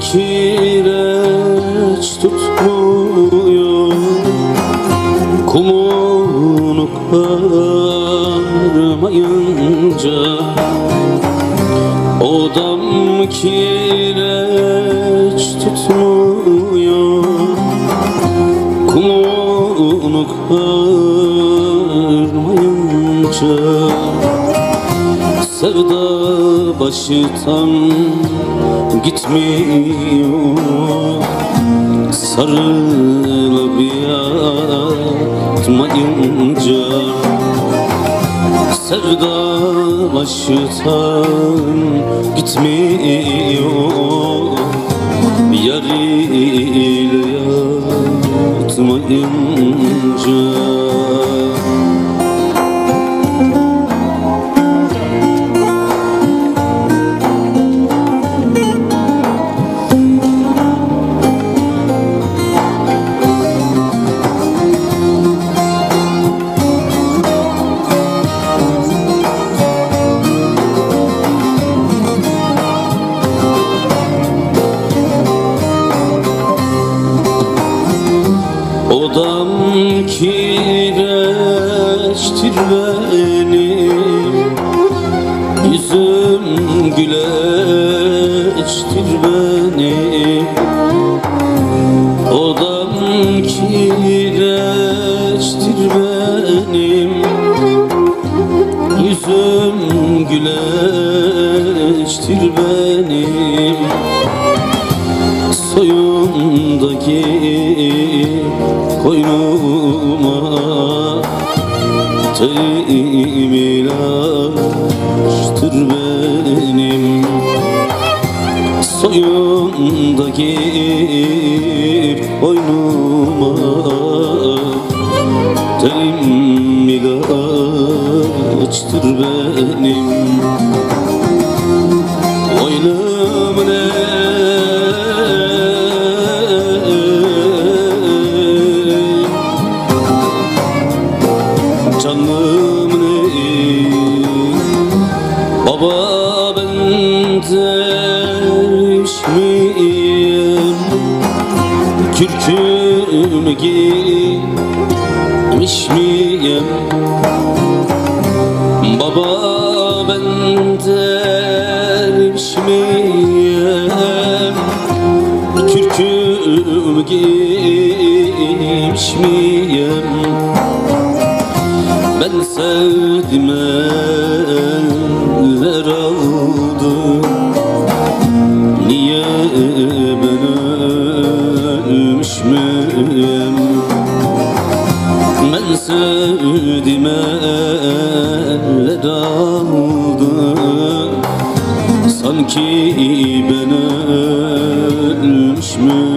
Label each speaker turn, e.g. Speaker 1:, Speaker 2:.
Speaker 1: kireç tutmuyor Kumunu kırmayınca Odam kireç tutmuyor Sevda baştan gitmiyor. Sarılıp yatmayınca Sevda baştan gitmiyor. Yarıyla yatmayınca Odam kireçtir benim Yüzüm güleçtir benim Odam kireçtir benim. Yüzüm güleçtir benim koynuma Telim ilaçtır benim. Soyundaki koynuma Telim ilaçtır benim Baba ben derviş miyim Kürkümü giymiş miyim? Baba ben derviş miyim Kürkümü giymiş miyim? Ben sevdim eller aldı Niye ben ölmüş müyüm Ben sevdim eller aldı Sanki ben ölmüş müyüm